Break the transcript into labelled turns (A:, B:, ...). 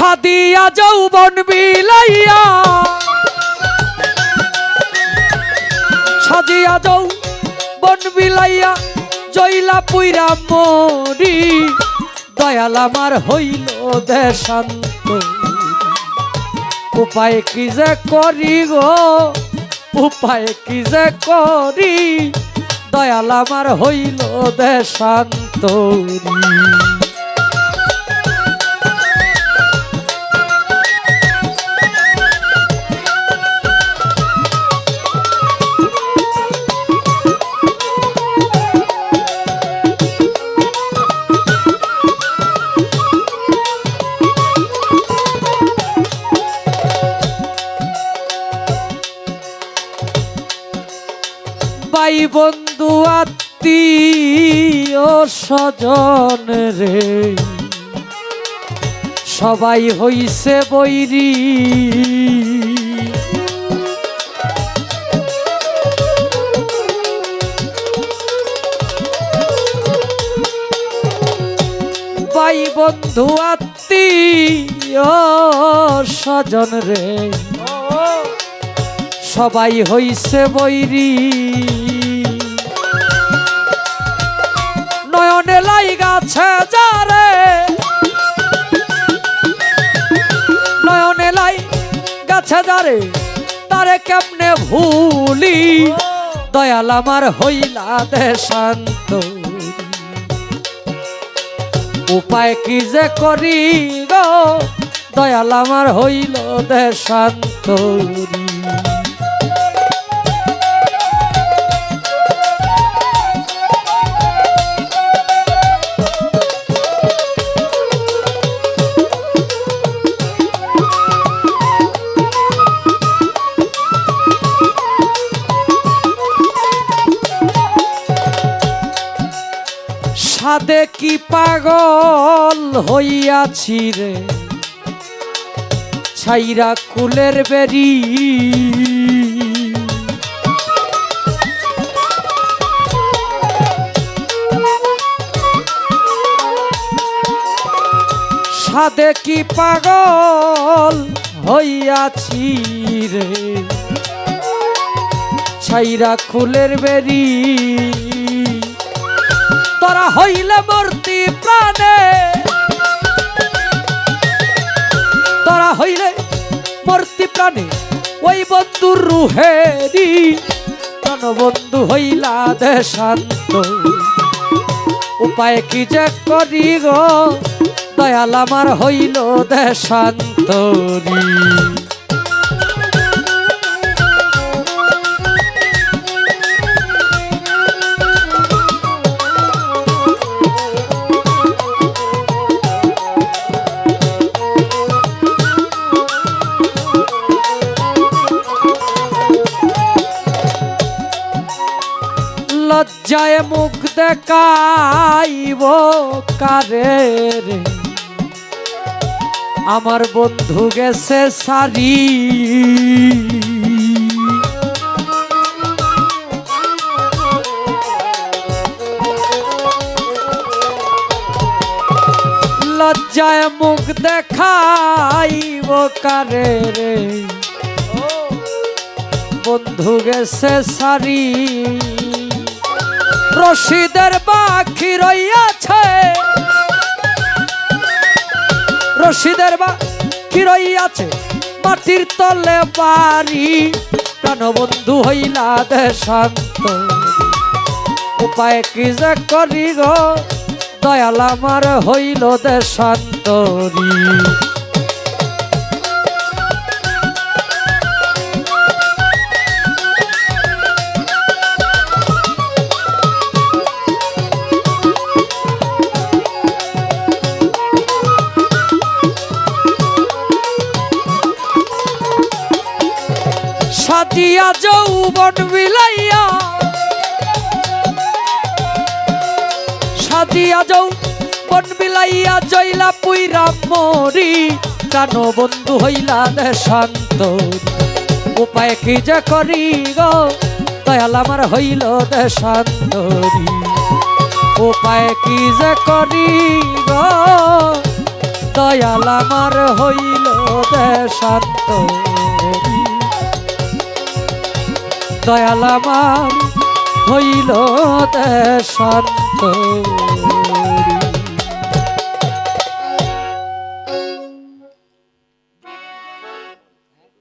A: সাদিয়া যৌবন বিলাইয়া। সাজিয়া যৌ বন বিলাইয়া জইলা পুইরা মরি। দয়াল আমার হইল দেশান্ত। উপায় কি যে করি গো? উপায় কি যে করি? দয়াল আমার হইল দেশান্তরী। বন্ধু, আত্মীয়, স্বজন রে। সবাই হইছে বৈরি। ভাই বন্ধু, আত্মীয়, স্বজন রে। সবাই হইছে বৈরি। যারে তারে কেমনে ভুলি? দয়াল আমার হইলা দেশান্ত উপায় কি যে করি গো? দয়াল আমার হইল দেশান্তরী সাদে কি পাগল হইয়াছি রে? ছাইরা কুলের বেরি সাদে কি পাগল হইয়াছি রে? ছাইরা কুলের বেরি তোরা হইলে মূর্তি প্রাণে। তোরা হইলে মূর্তি প্রাণে, ওই বন্ধু রুহেরি। বন্ধু হইলা দেশান্ত। উপায় কি যে করি গো? দয়াল আমার হইল দেশান্তরী। লজ্জায় মুখ দেখাইব কারে রে? আমার বন্ধু গেছে সারি। লজ্জায় মুখ দেখাইব কারে রে? বন্ধু গেছে সারি। রশিদের বাকি রইয়াছে। রশিদের বাকি রইয়াছে, মাটির তলে বাড়ি। প্রাণবন্ধু হইলা দেশান্ত উপায় কি যে করি গো? দয়াল আমার হইল দেশান্তরী সাজিয়া যৌবন বিলাইয়া সাজিয়া যৌবন বিলাইয়া জইলা পুইরা মরি। প্রাণ বন্ধু, হইলা দেশান্ত উপায় কি যে করি গো? দয়াল আমার হইল দেশান্তরী উপায় কি যে করি গো? দয়াল আমার হইল দেশান্ত দয়াল আমার হইল দেশান্ত